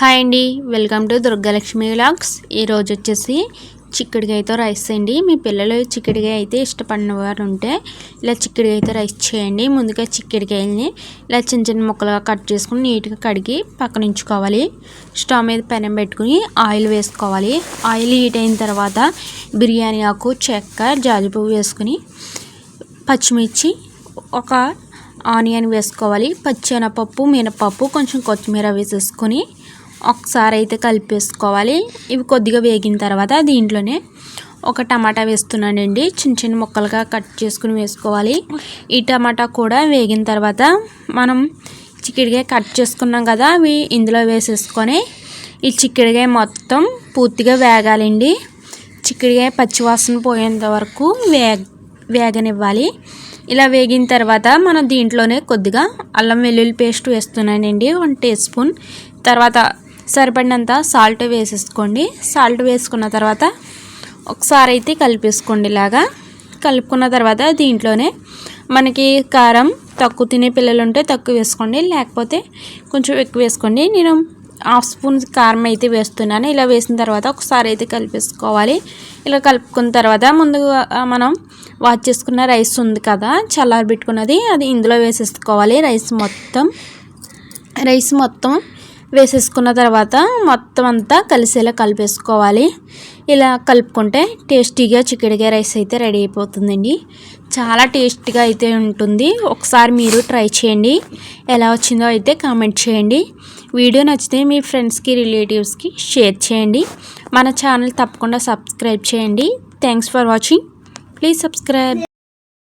Hi అండి welcome to Durgalakshmi vlogs. ఈరోజు వచ్చేసి చిక్కుడుకాయతో రైస్ అండి. మీ పిల్లలు చిక్కుడుకాయ అయితే ఇష్టపడిన వారు ఉంటే ఇలా చిక్కుడుకాయతో రైస్ చేయండి. ముందుగా చిక్కడికాయల్ని ఇలా చిన్న చిన్న ముక్కలుగా కట్ చేసుకుని నీట్గా కడిగి పక్కన ఉంచుకోవాలి. స్టవ్ మీద పెనం పెట్టుకుని ఆయిల్ వేసుకోవాలి. ఆయిల్ హీట్ అయిన తర్వాత బిర్యానీ ఆకు చెక్క జాజిపువ్వు వేసుకుని పచ్చిమిర్చి ఒక ఆనియన్ వేసుకోవాలి. పచ్చెనపప్పు మినపప్పు కొంచెం కొత్తిమీర వేసేసుకొని ఒకసారి అయితే కలిపేసుకోవాలి. ఇవి కొద్దిగా వేగిన తర్వాత దీంట్లోనే ఒక టమాటా వేస్తున్నానండి. చిన్న చిన్న ముక్కలుగా కట్ చేసుకుని వేసుకోవాలి. ఈ టమాటా కూడా వేగిన తర్వాత మనం చిక్కుడుకాయ కట్ చేసుకున్నాం కదా అవి ఇందులో వేసేసుకొని ఈ చిక్కుడుకాయ మొత్తం పూర్తిగా వేగాలండి. చిక్కుడుకాయ పచ్చివాసన పోయేంత వరకు వేగ వేగనివ్వాలి. ఇలా వేగిన తర్వాత మనం దీంట్లోనే కొద్దిగా అల్లం వెల్లుల్లి పేస్ట్ వేస్తున్నానండి. One teaspoon. తర్వాత సరిపడినంత సాల్ట్ వేసేసుకోండి. సాల్ట్ వేసుకున్న తర్వాత ఒకసారి అయితే కలిపేసుకోండి ఇలాగా. కలుపుకున్న తర్వాత దీంట్లోనే మనకి కారం తక్కువ తినే పిల్లలు ఉంటే తక్కువ వేసుకోండి. లేకపోతే కొంచెం ఎక్కువ వేసుకోండి. నేను హాఫ్ స్పూన్ కారం అయితే వేస్తున్నాను. ఇలా వేసిన తర్వాత ఒకసారి అయితే కలిపేసుకోవాలి. ఇలా కలుపుకున్న తర్వాత ముందుగా మనం వాచ్ చేసుకున్న రైస్ ఉంది కదా చల్లారబెట్టుకున్నది అది ఇందులో వేసేసుకోవాలి. రైస్ మొత్తం రైస్ మొత్తం వేసేసుకున్న తర్వాత మొత్తం అంతా కలిసేలా కలిపేసుకోవాలి. ఇలా కలుపుకుంటే టేస్టీగా చికెడిగా రైస్ అయితే రెడీ అయిపోతుందండి. చాలా టేస్టీగా అయితే ఉంటుంది. ఒకసారి మీరు ట్రై చేయండి. ఎలా వచ్చిందో అయితే కామెంట్ చేయండి. వీడియో నచ్చితే మీ ఫ్రెండ్స్కి రిలేటివ్స్కి షేర్ చేయండి. మన ఛానల్ తప్పకుండా సబ్స్క్రైబ్ చేయండి. Thanks for watching. Please subscribe.